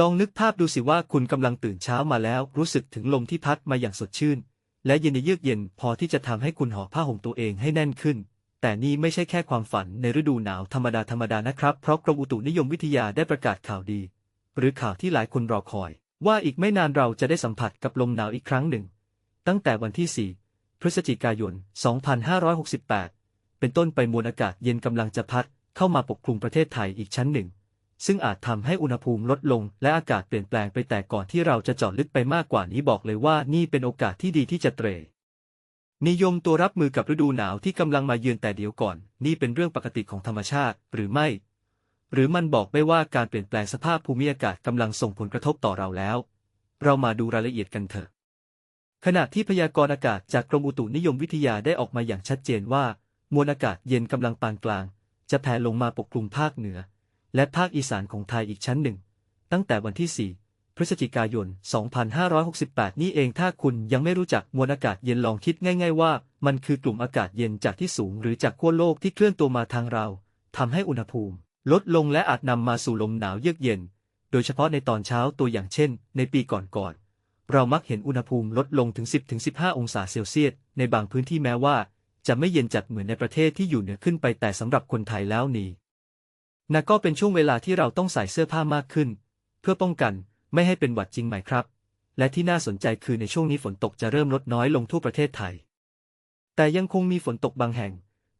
ลองนึกภาพดูสิว่าคุณกำลังตื่นเช้ามาแล้ว รู้สึกถึงลมที่พัดมาอย่างสดชื่น และเย็นเยือกเย็นพอที่จะทำให้คุณห่อผ้าห่มตัวเองให้แน่นขึ้น แต่นี่ไม่ใช่แค่ความฝันในฤดูหนาวธรรมดาธรรมดานะครับ เพราะกรมอุตุนิยมวิทยาได้ประกาศข่าวดี หรือข่าวที่หลายคนรอคอย ว่าอีกไม่นานเราจะได้สัมผัสกับลมหนาวอีกครั้งหนึ่ง ตั้งแต่วันที่ 4 พฤศจิกายน 2568 เป็นต้นไปมวลอากาศเย็นกำลังจะพัดเข้ามาปกคลุมประเทศไทยอีกชั้นหนึ่ง ซึ่งอาจทำให้อุณหภูมิลดลง และอากาศเปลี่ยนแปลงไปแต่ก่อนที่เราจะเจาะลึกไปมากกว่านี้บอกเลยว่านี่เป็นโอกาสที่ดีที่จะเตรนิยมตัวรับมือกับฤดูหนาวที่กำลังมาเยือนแต่เดี๋ยวก่อน นี่เป็นเรื่องปกติของธรรมชาติ หรือไม่ หรือมันบอกไม่ว่าการเปลี่ยนแปลงสภาพภูมิอากาศกำลังส่งผลกระทบต่อเราแล้ว เรามาดูรายละเอียดกันเถอะ ขณะที่พยากรณ์อากาศจากกรมอุตุนิยมวิทยาได้ออกมาอย่างชัดเจนว่า มวลอากาศเย็นกำลังปานกลาง จะแผ่ลงมาปกคลุมภาคเหนือ และภาคอีสานของไทยอีกชั้นหนึ่ง ตั้งแต่วันที่ 4 พฤศจิกายน 2568 นี่เองถ้าคุณยังไม่รู้จักมวลอากาศเย็นลองคิดง่าย ๆ ว่า มันคือกลุ่มอากาศเย็นจากที่สูงหรือจากขั้วโลกที่เคลื่อนตัวมาทางเราทำให้อุณหภูมิ ลดลงและอาจนำมาสู่ลมหนาวเยือกเย็น โดยเฉพาะในตอนเช้าตัวอย่างเช่น ในปีก่อนๆเรามักเห็นอุณหภูมิลดลงถึง 10-15 องศาเซลเซียส ในบางพื้นที่แม้ว่า จะไม่เย็นจัดเหมือนในประเทศที่อยู่เหนือขึ้นไปแต่สำหรับคนไทยแล้วนี่ นะก็เป็นช่วงเวลาที่เราต้องใส่เสื้อผ้ามากขึ้น เพื่อป้องกันไม่ให้เป็นหวัดจริงไหมครับ และที่น่าสนใจคือในช่วงนี้ฝนตกจะเริ่มลดน้อยลงทั่วประเทศไทย แต่ยังคงมีฝนตกบางแห่ง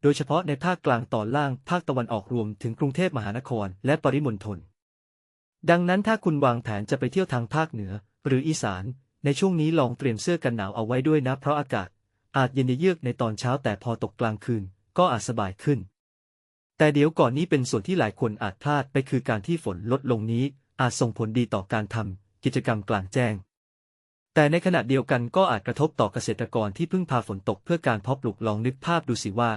โดยเฉพาะในภาคกลางตอนล่างภาคตะวันออกรวมถึงกรุงเทพมหานครและปริมณฑลดังนั้นถ้าคุณวางแผนจะไปเที่ยวทางภาคเหนือ หรืออีสาน ในช่วงนี้ลองเตรียมเสื้อกันหนาวเอาไว้ด้วยนะ เพราะอากาศ อาจเย็นเยือกในตอนเช้าแต่พอตกกลางคืน ก็อาจสบายขึ้น แต่เดี๋ยวก่อนนี้เป็นส่วนที่หลายคนอาจพลาดไปคือการที่ฝนลดลงนี้ อาจส่งผลดีต่อการทำกิจกรรมกลางแจ้ง แต่ในขณะเดียวกันก็อาจกระทบต่อเกษตรกรที่พึ่งพาฝนตกเพื่อการเพาะปลูกลองนึกภาพดูสิว่า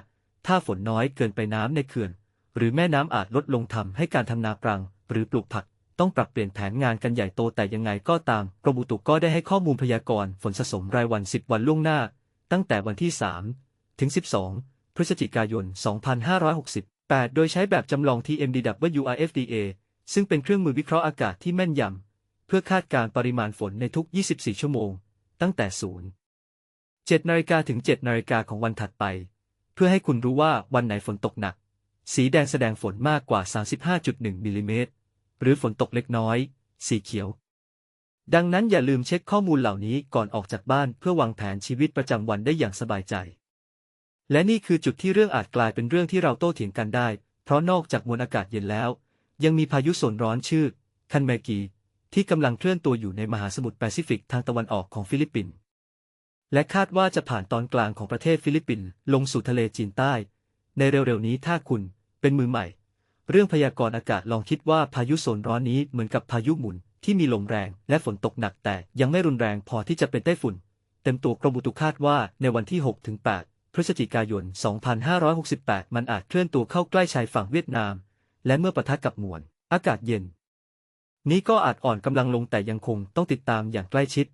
ถ้าฝนน้อยเกินไปน้ำในเขื่อน หรือแม่น้ำอาจลดลงทำให้การทำนาปรัง หรือปลูกผักต้องปรับเปลี่ยนแผนงานกันใหญ่โตแต่ยังไงก็ตามกรมอุตุก็ได้ให้ข้อมูลพยากรณ์ฝนสะสมรายวัน 10 วันล่วงหน้า ตั้งแต่วันที่ 3 ถึง 12 พฤศจิกายน 8 โดยใช้แบบจำลอง TMDWRFDA ซึ่งเป็นเครื่องมือวิเคราะห์อากาศที่แม่นยำ เพื่อคาดการณ์ปริมาณฝนในทุก 24 ชั่วโมง ตั้งแต่ 0 7นาฬิกาถึง 7นาฬิกาของวันถัดไป เพื่อให้คุณรู้ว่าวันไหนฝนตกหนัก สีแดงแสดงฝนมากกว่า 35.1มิลลิเมตรหรือฝนตกเล็กน้อย สีเขียว ดังนั้นอย่าลืมเช็คข้อมูลเหล่านี้ก่อนออกจากบ้านเพื่อวางแผนชีวิตประจำวันได้อย่างสบายใจ และนี่คือจุดที่เรื่องอาจกลายเป็นเรื่องที่เราโต้เถียงกันได้ เพราะนอกจากมวลอากาศเย็นแล้ว ยังมีพายุโซนร้อนชื่อ คันเมกี ที่กำลังเคลื่อนตัวอยู่ในมหาสมุทรแปซิฟิกทางตะวันออกของฟิลิปปินส์ และคาดว่าจะผ่านตอนกลางของประเทศฟิลิปปินส์ลงสู่ทะเลจีนใต้ ในเร็วๆนี้ถ้าคุณเป็นมือใหม่ เรื่องพยากรณ์อากาศลองคิดว่าพายุโซนร้อนนี้เหมือนกับพายุหมุนที่มีลมแรงและฝนตกหนักแต่ยังไม่รุนแรงพอที่จะเป็นไต้ฝุ่น เต็มตัวกรมอุตุคาดว่าในวันที่ 6-8 ฤศจิกายน 2568 มันอาจเคลื่อนตัวเข้าใกล้ชายฝั่งเวียดนาม และเมื่อปะทะกับมวลอากาศเย็น นี้ก็อาจอ่อนกำลังลงแต่ยังคงต้องติดตามอย่างใกล้ชิด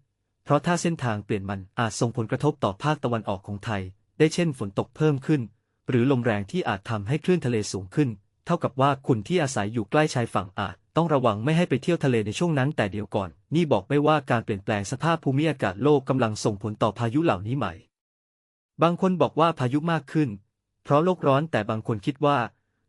เพราะถ้าเส้นทางเปลี่ยนมันอาจส่งผลกระทบต่อภาคตะวันออกของไทย ได้เช่นฝนตกเพิ่มขึ้น หรือลมแรงที่อาจทำให้คลื่นทะเลสูงขึ้น เท่ากับว่าคุณที่อาศัยอยู่ใกล้ชายฝั่งอาจต้องระวังไม่ให้ไปเที่ยวทะเลในช่วงนั้นแต่เดี๋ยวก่อน นี่บอกไม่ว่าการเปลี่ยนแปลงสภาพภูมิอากาศโลกกำลังส่งผลต่อพายุเหล่านี้ใหม่ บางคนบอกว่าพายุมากขึ้น เพราะโลกร้อนแต่บางคนคิดว่า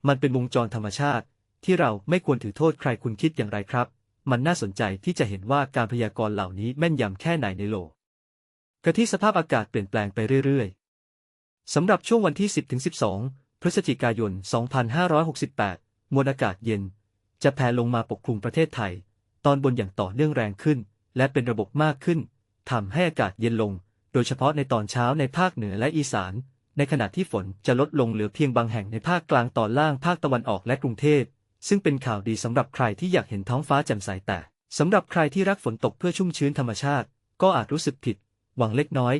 มันเป็นวงจรธรรมชาติ ที่เราไม่ควรถือโทษใครคุณคิดอย่างไรครับ มันน่าสนใจที่จะเห็นว่าการพยากรณ์เหล่านี้แม่นยำแค่ไหนในโลกกระที่สภาพอากาศเปลี่ยนแปลงไปเรื่อยๆสำหรับช่วงวันที่ 10-12 พฤศจิกายน 2568 มวลอากาศเย็น จะแผ่ลงมาปกคลุมประเทศไทย ตอนบนอย่างต่อเนื่องแรงขึ้น และเป็นระบบมากขึ้นทำให้อากาศเย็นลง โดยเฉพาะในตอนเช้าในภาคเหนือและอีสาน ในขณะที่ฝนจะลดลงเหลือเพียงบางแห่งในภาคกลางตอนล่างภาคตะวันออกและกรุงเทพ ซึ่งเป็นข่าวดีสำหรับใครที่อยากเห็นท้องฟ้าแจ่มใสแต่สำหรับใครที่รักฝนตกเพื่อชุ่มชื้นธรรมชาติ ก็อาจรู้สึกผิด หวังเล็กน้อย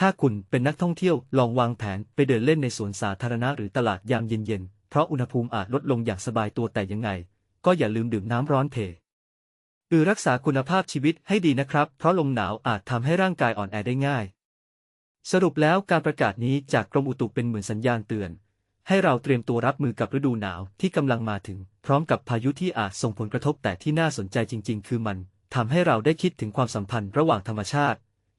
ถ้าคุณเป็นนักท่องเที่ยวลองวางแผนไปเดินเล่นในสวนสาธารณะหรือตลาดยามเย็นๆ เพราะอุณหภูมิอาจลดลงอย่างสบายตัวแต่ยังไง ก็อย่าลืมดื่มน้ำร้อนเพอือรักษาคุณภาพชีวิตให้ดีนะครับ เพราะลมหนาวอาจทำให้ร่างกายอ่อนแอได้ง่าย สรุปแล้วการประกาศนี้จากกรมอุตุเป็นเหมือนสัญญาณเตือน ให้เราเตรียมตัวรับมือกับฤดูหนาวที่กำลังมาถึง พร้อมกับพายุที่อาจส่งผลกระทบแต่ที่น่าสนใจจริง ๆ คือมันทำให้เราได้คิดถึงความสัมพันธ์ระหว่างธรรมชาติ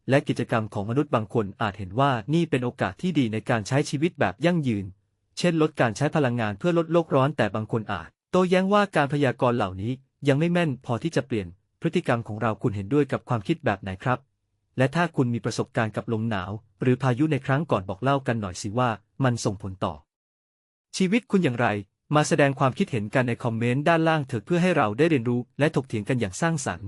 และกิจกรรมของมนุษย์บางคนอาจเห็นว่านี่เป็นโอกาสที่ดีในการใช้ชีวิตแบบยั่งยืน เช่น ลดการใช้พลังงานเพื่อลดโลกร้อนแต่บางคนอาจ โต้แย้งว่าการพยากรณ์เหล่านี้ยังไม่แม่นพอที่จะเปลี่ยนพฤติกรรมของเราคุณเห็นด้วยกับความคิดแบบไหนครับ และถ้าคุณมีประสบการณ์กับลมหนาว หรือพายุในครั้งก่อนบอกเล่ากันหน่อยสิว่ามันส่งผลต่อ ชีวิตคุณอย่างไร มาแสดงความคิดเห็นกันในคอมเมนต์ด้านล่างเถอะเพื่อให้เราได้เรียนรู้และถกเถียงกันอย่างสร้างสรรค์